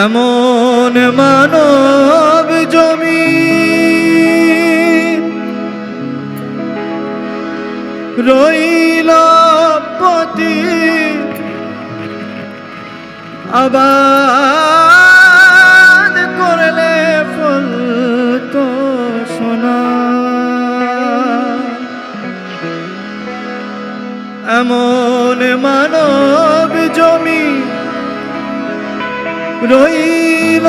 এমন মানব জমি। রইল পতি আবাদ করলে ফুল তো সোনা। এমন মানব রইল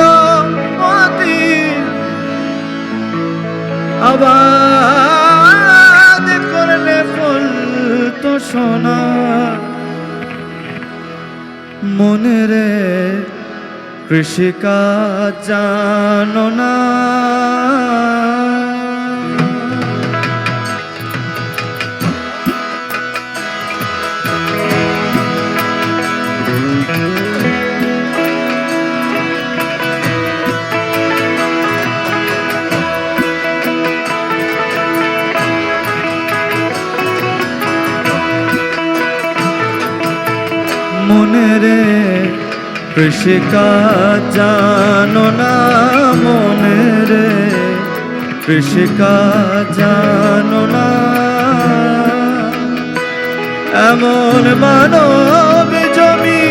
আবাদ করলে ফুল তো সোনা। মনে কৃষিকা জানো না। মনে রে কৃষিকাজ জানো না মনে রে কৃষিকাজ জানো না। এমন মানব জমি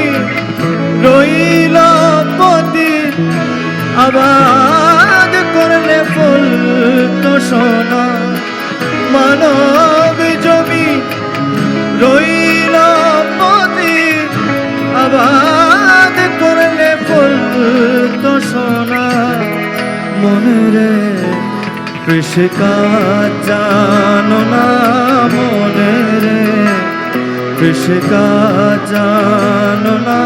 রইল পতি আবাদ করলে ফুল তো সোনা। মানব রে কৃষিকাজ জানো না মনে রে। কৃষিকাজ জানো না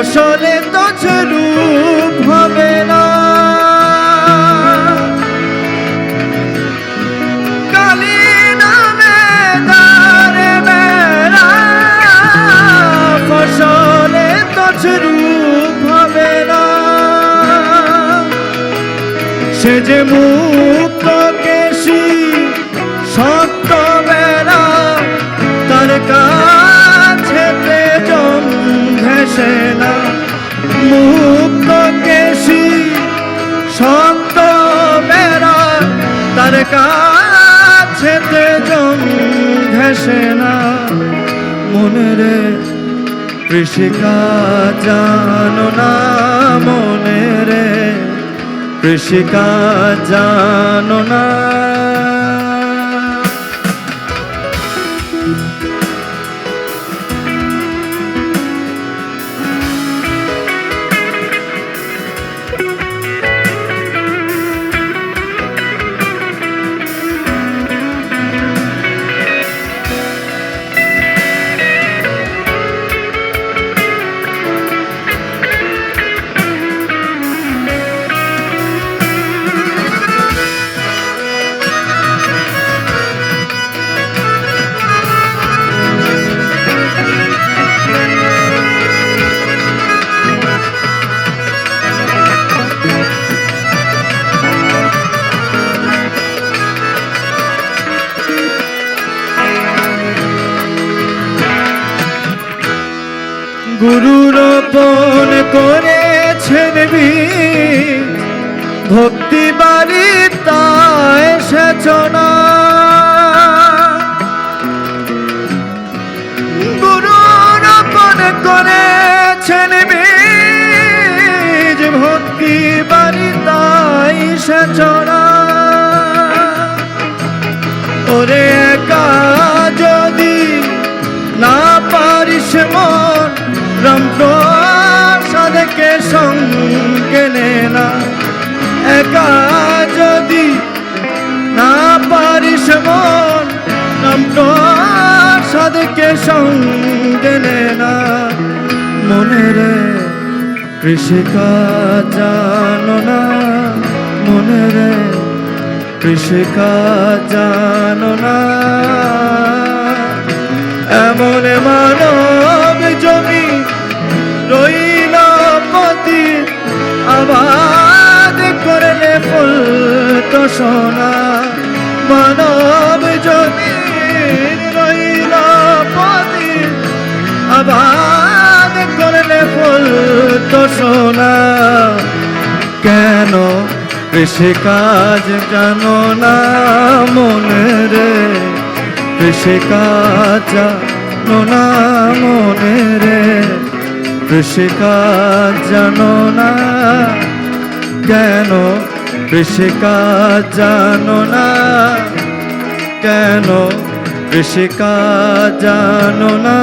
ফসলে তো হবে না। ফসলে তো রূপ হবে না। সে যে মুক্ত মুক্ত কেশী সত্য বেড়া, তার কাছে জম ঘেসে না। মনে রে কৃষিকাজ জানো না মনে রে কৃষিকাজ জানো না। গুরু রোপণ করেছেন ভক্তি বাড়ি তা এসেছ গুরু রোপণ করেছেন বীজ ভক্তি বাড়ি তাই সে ছড়া ওরে নে, একা যদি না পারিস মন রামপ্রসাদকে সঙ্গে নে না। মনে রে কৃষিকাজ জানো না মনে রে কৃষিকাজ জানো না। এমন মানব সোনা মানব জমি রইল পতি আবাদ করলে ফুল তো সোনা। কেন কৃষিকাজ জানো না মনে রে? কৃষিকাজ জানো না মনে রে? কৃষিকাজ জানো না কেন কৃষিকাজ জানো না? কেন কৃষিকাজ জানো না?